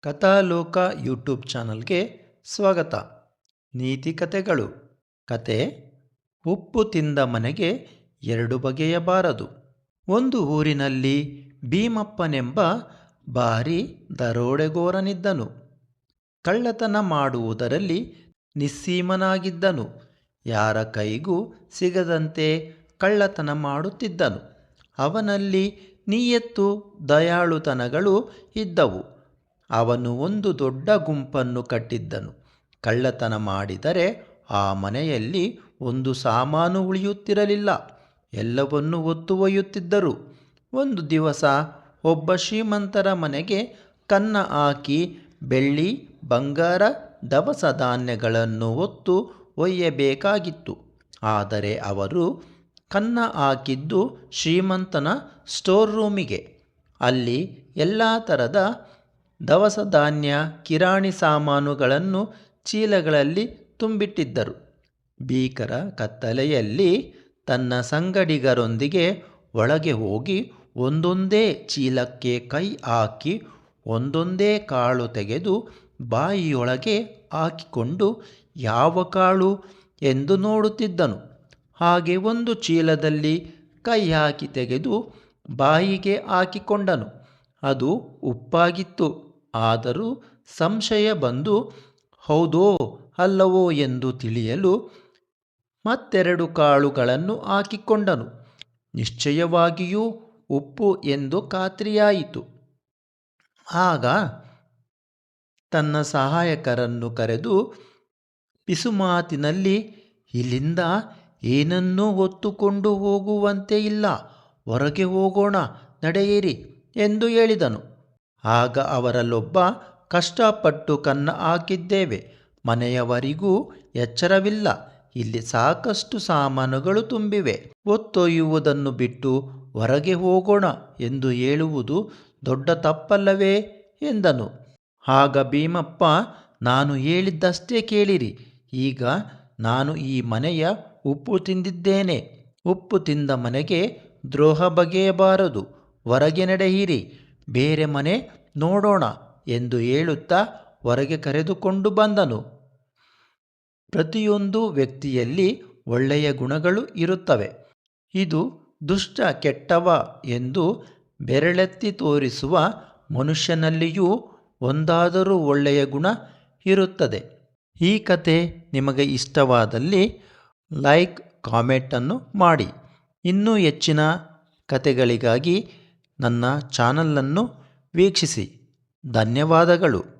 ಕಥಾಲೋಕ YouTube ಚಾನಲ್ಗೆ ಸ್ವಾಗತ. ನೀತಿ ಕಥೆಗಳು ಕತೆ, ಉಪ್ಪು ತಿಂದ ಮನೆಗೆ ಎರಡು ಬಗೆಯಬಾರದು. ಒಂದು ಊರಿನಲ್ಲಿ ಭೀಮಪ್ಪನೆಂಬ ಭಾರಿ ದರೋಡೆಗೋರನಿದ್ದನು. ಕಳ್ಳತನ ಮಾಡುವುದರಲ್ಲಿ ನಿಸ್ಸೀಮನಾಗಿದ್ದನು. ಯಾರ ಕೈಗೂ ಸಿಗದಂತೆ ಕಳ್ಳತನ ಮಾಡುತ್ತಿದ್ದನು. ಅವನಲ್ಲಿ ನಿಯತ್ತು, ದಯಾಳುತನಗಳು ಇದ್ದವು. ಅವನು ಒಂದು ದೊಡ್ಡ ಗುಂಪನ್ನು ಕಟ್ಟಿದ್ದನು. ಕಳ್ಳತನ ಮಾಡಿದರೆ ಆ ಮನೆಯಲ್ಲಿ ಒಂದು ಸಾಮಾನು ಉಳಿಯುತ್ತಿರಲಿಲ್ಲ. ಎಲ್ಲವನ್ನೂ ಒತ್ತು ಒಯ್ಯುತ್ತಿದ್ದರು ಒಂದು ದಿವಸ ಒಬ್ಬ ಶ್ರೀಮಂತರ ಮನೆಗೆ ಕನ್ನ ಹಾಕಿ ಬೆಳ್ಳಿ, ಬಂಗಾರ, ದವಸ ಧಾನ್ಯಗಳನ್ನು ಒತ್ತು ಒಯ್ಯಬೇಕಾಗಿತ್ತು. ಆದರೆ ಅವರು ಕನ್ನ ಹಾಕಿದ್ದು ಶ್ರೀಮಂತನ ಸ್ಟೋರ್ ರೂಮಿಗೆ. ಅಲ್ಲಿ ಎಲ್ಲ ಥರದ ದವಸ ಧಾನ್ಯ, ಕಿರಾಣಿ ಸಾಮಾನುಗಳನ್ನು ಚೀಲಗಳಲ್ಲಿ ತುಂಬಿಟ್ಟಿದ್ದರು. ಭೀಕರ ಕತ್ತಲೆಯಲ್ಲಿ ತನ್ನ ಸಂಗಡಿಗರೊಂದಿಗೆ ಒಳಗೆ ಹೋಗಿ ಒಂದೊಂದೇ ಚೀಲಕ್ಕೆ ಕೈ ಹಾಕಿ ಒಂದೊಂದೇ ಕಾಳು ತೆಗೆದು ಬಾಯಿಯೊಳಗೆ ಹಾಕಿಕೊಂಡು, ಯಾವ ಕಾಳು? ಎಂದು ನೋಡುತ್ತಿದ್ದನು. ಹಾಗೆ ಒಂದು ಚೀಲದಲ್ಲಿ ಕೈ ಹಾಕಿ ತೆಗೆದು ಬಾಯಿಗೆ ಹಾಕಿಕೊಂಡನು. ಅದು ಉಪ್ಪಾಗಿತ್ತು. ಆದರೂ ಸಂಶಯ ಬಂದು, ಹೌದೋ ಅಲ್ಲವೋ ಎಂದು ತಿಳಿಯಲು ಮತ್ತೆರಡು ಕಾಳುಗಳನ್ನು ಹಾಕಿಕೊಂಡನು. ನಿಶ್ಚಯವಾಗಿಯೂ ಉಪ್ಪು ಎಂದು ಖಾತ್ರಿಯಾಯಿತು. ಆಗ ತನ್ನ ಸಹಾಯಕರನ್ನು ಕರೆದು ಪಿಸುಮಾತಿನಲ್ಲಿ ಇಲ್ಲಿಂದ ಏನನ್ನೂ ಹೊತ್ತುಕೊಂಡು ಹೋಗುವಂತೆ ಇಲ್ಲ. ಹೊರಗೆ ಹೋಗೋಣ, ನಡೆಯಿರಿ ಎಂದು ಹೇಳಿದನು. ಆಗ ಅವರಲ್ಲೊಬ್ಬ ಕಷ್ಟಪಟ್ಟು ಕನ್ನ ಹಾಕಿದ್ದೇವೆ. ಮನೆಯವರಿಗೂ ಎಚ್ಚರವಿಲ್ಲ. ಇಲ್ಲಿ ಸಾಕಷ್ಟು ಸಾಮಾನುಗಳು ತುಂಬಿವೆ. ಒತ್ತೊಯ್ಯುವುದನ್ನು ಬಿಟ್ಟು ಹೊರಗೆ ಹೋಗೋಣ ಎಂದು ಹೇಳುವುದು ದೊಡ್ಡ ತಪ್ಪಲ್ಲವೇ ಎಂದನು. ಆಗ ಭೀಮಪ್ಪ, ನಾನು ಹೇಳಿದ್ದಷ್ಟೇ ಕೇಳಿರಿ. ಈಗ ನಾನು ಈ ಮನೆಯ ಉಪ್ಪು ತಿಂದಿದ್ದೇನೆ. ಉಪ್ಪು ತಿಂದ ಮನೆಗೆ ದ್ರೋಹ ಬಗೆಯಬಾರದು. ಹೊರಗೆ ನಡೆಯಿರಿ. ಬೇರೆ ಮನೆ ನೋಡೋಣ ಎಂದು ಹೇಳುತ್ತಾ ಹೊರಗೆ ಕರೆದುಕೊಂಡು ಬಂದನು. ಪ್ರತಿಯೊಂದು ವ್ಯಕ್ತಿಯಲ್ಲಿ ಒಳ್ಳೆಯ ಗುಣಗಳು ಇರುತ್ತವೆ. ಇದು ದುಷ್ಟ ಕೆಟ್ಟವ ಎಂದು ಬೆರಳೆತ್ತಿ ತೋರಿಸುವ ಮನುಷ್ಯನಲ್ಲಿಯೂ ಒಂದಾದರೂ ಒಳ್ಳೆಯ ಗುಣ ಇರುತ್ತದೆ. ಈ ಕತೆ ನಿಮಗೆ ಇಷ್ಟವಾದಲ್ಲಿ ಲೈಕ್ ಕಾಮೆಂಟನ್ನು ಮಾಡಿ. ಇನ್ನೂ ಹೆಚ್ಚಿನ ಕತೆಗಳಿಗಾಗಿ ನನ್ನ ಚಾನಲನ್ನು ವೀಕ್ಷಿಸಿ. ಧನ್ಯವಾದಗಳು.